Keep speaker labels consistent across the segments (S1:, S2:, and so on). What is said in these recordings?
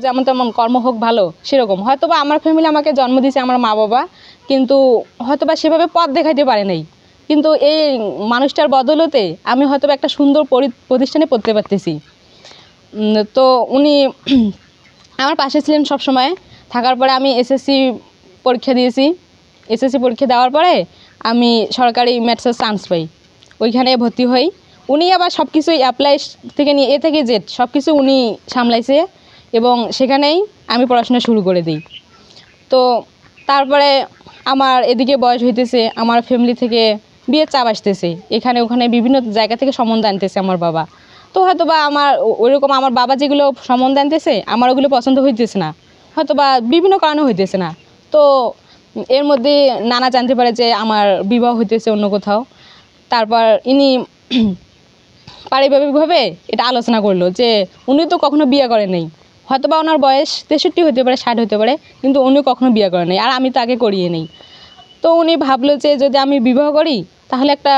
S1: যেমন তেমন কর্ম হোক ভালো, সেরকম। হয়তো বা আমার ফ্যামিলি আমাকে জন্ম দিয়েছে আমার মা বাবা, কিন্তু হয়তো বা সেভাবে পথ দেখাইতে পারে নাই। কিন্তু এই মানুষটার বদলতে আমি হয়তো একটা সুন্দর পরি- প্রতিষ্ঠানে পড়তে পারতেছি। তো উনি আমার পাশে ছিলেন সব সময় থাকার পরে আমি এসএসসি পরীক্ষা দিয়েছি। এসএসসি পরীক্ষা দেওয়ার পরে আমি সরকারি ম্যাথসের চান্স পাই। ওইখানে ভর্তি হই। উনি আবার সব কিছুই অ্যাপ্লাই থেকে নিয়ে, এ থেকে জেড সব কিছু উনি সামলাইছে। এবং সেখানেই আমি পড়াশোনা শুরু করে দিই। তো তারপরে আমার এদিকে বয়স হইতেছে, আমার ফ্যামিলি থেকে বিয়ের চাপ আসতেছে। এখানে ওখানে বিভিন্ন জায়গা থেকে সম্বন্ধ আনতেছে আমার বাবা। তো হয়তো বা আমার ওইরকম আমার বাবা যেগুলো সম্বন্ধ আনতেছে, আমার ওগুলো পছন্দ হইতেছে না। হয়তো বা বিভিন্ন কারণে হইতেছে না। তো এর মধ্যে নানা জানতে পারে যে আমার বিবাহ হইতেছে অন্য কোথাও। তারপর ইনি পারিবারিকভাবে এটা আলোচনা করল যে উনি তো কখনো বিয়ে করেন নাই। হয়তো বা ওনার বয়স তেষট্টি হতে পারে, ষাট হতে পারে, কিন্তু উনি কখনো বিয়ে করে নাই আর আমি তাকে করিয়ে নেই। তো উনি ভাবলো যে যদি আমি বিবাহ করি, তাহলে একটা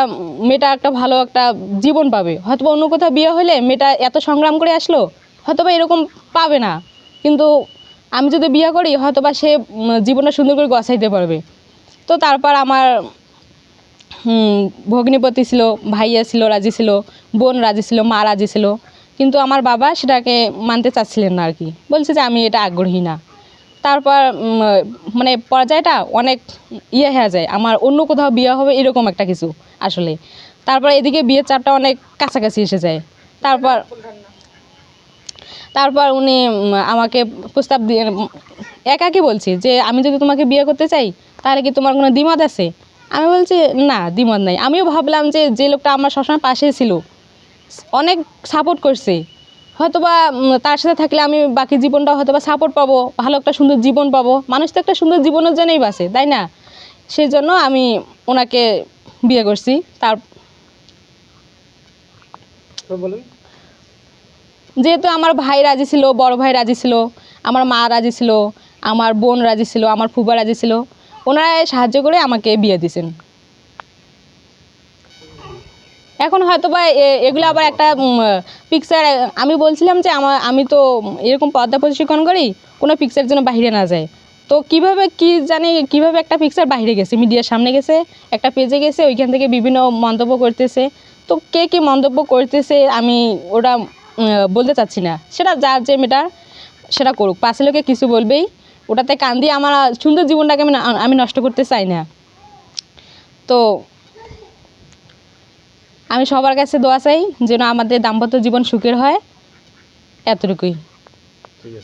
S1: মেয়েটা একটা ভালো একটা জীবন পাবে। হয়তো বা অন্য কোথাও বিয়ে হলে মেয়েটা এত সংগ্রাম করে আসলো হয়তো বা এরকম পাবে না। কিন্তু আমি যদি বিয়ে করি হয়তো বা সে জীবনটা সুন্দর করে গছাইতে পারবে। তো তারপর আমার ভগ্নিপতি ছিল, ভাইয়া ছিল, রাজি ছিল, বোন রাজি ছিল, মা রাজি ছিল। কিন্তু আমার বাবা সেটাকে মানতে চাচ্ছিলেন না আর কি। বলছে যে আমি এটা আগ্রহী না। তারপর মানে পর্যায়টা অনেক ইয়ে হয়ে যায়। আমার অন্য কোথাও বিয়ে হবে এরকম একটা কিছু আসলে। তারপর এদিকে বিয়ের চাপটা অনেক কাছাকাছি এসে যায়। তারপর তারপর উনি আমাকে প্রস্তাব দিয়ে, একাকি বলছি যে, আমি যদি তোমাকে বিয়ে করতে চাই, তাহলে কি তোমার কোনো দ্বিমত আছে? আমি বলছি, না, দ্বিমত নাই। আমিও ভাবলাম যে যে লোকটা আমার সবসময় পাশে ছিল অনেক সাপোর্ট করছে। হয়তোবা তার সাথে থাকলে আমি বাকি জীবনটা হয়তোবা সাপোর্ট পাবো ভালো একটা সুন্দর জীবন পাবো। মানুষ তো একটা সুন্দর জীবনের জন্যই বাসে তাই না? সেই জন্য আমি ওনাকে বিয়ে করছি তার যেহেতু আমার ভাই রাজি ছিল বড় ভাই রাজি ছিল আমার মা রাজি ছিল আমার বোন রাজি ছিল আমার ফুবা রাজি ছিল ওনারা সাহায্য করে আমাকে বিয়ে দিয়েছেন। এখন হয়তো বা এগুলো আবার একটা পিকচার আমি বলছিলাম যে আমার, আমি তো এরকম পর্দা প্রশিক্ষণ করি, কোনো পিকচার যেন বাইরে না যায়। তো কীভাবে, কি জানি, কীভাবে একটা পিকচার বাইরে গেছে? মিডিয়ার সামনে গেছে, একটা পেজে গেছে, ওইখান থেকে বিভিন্ন মন্তব্য করতেছে। তো কে কী মন্তব্য করতেছে, আমি ওটা বলতে চাচ্ছি না। সেটা যার যে মেটার সেটা করুক। পাশে লোকে কিছু বলবেই। ওটাতে কান দিয়ে আমার সুন্দর জীবনটাকে আমি আমি নষ্ট করতে চাই না। তো আমি সবার কাছে দোয়া চাই যেন আমাদের দাম্পত্য জীবন সুখের হয়। এতটুকুই।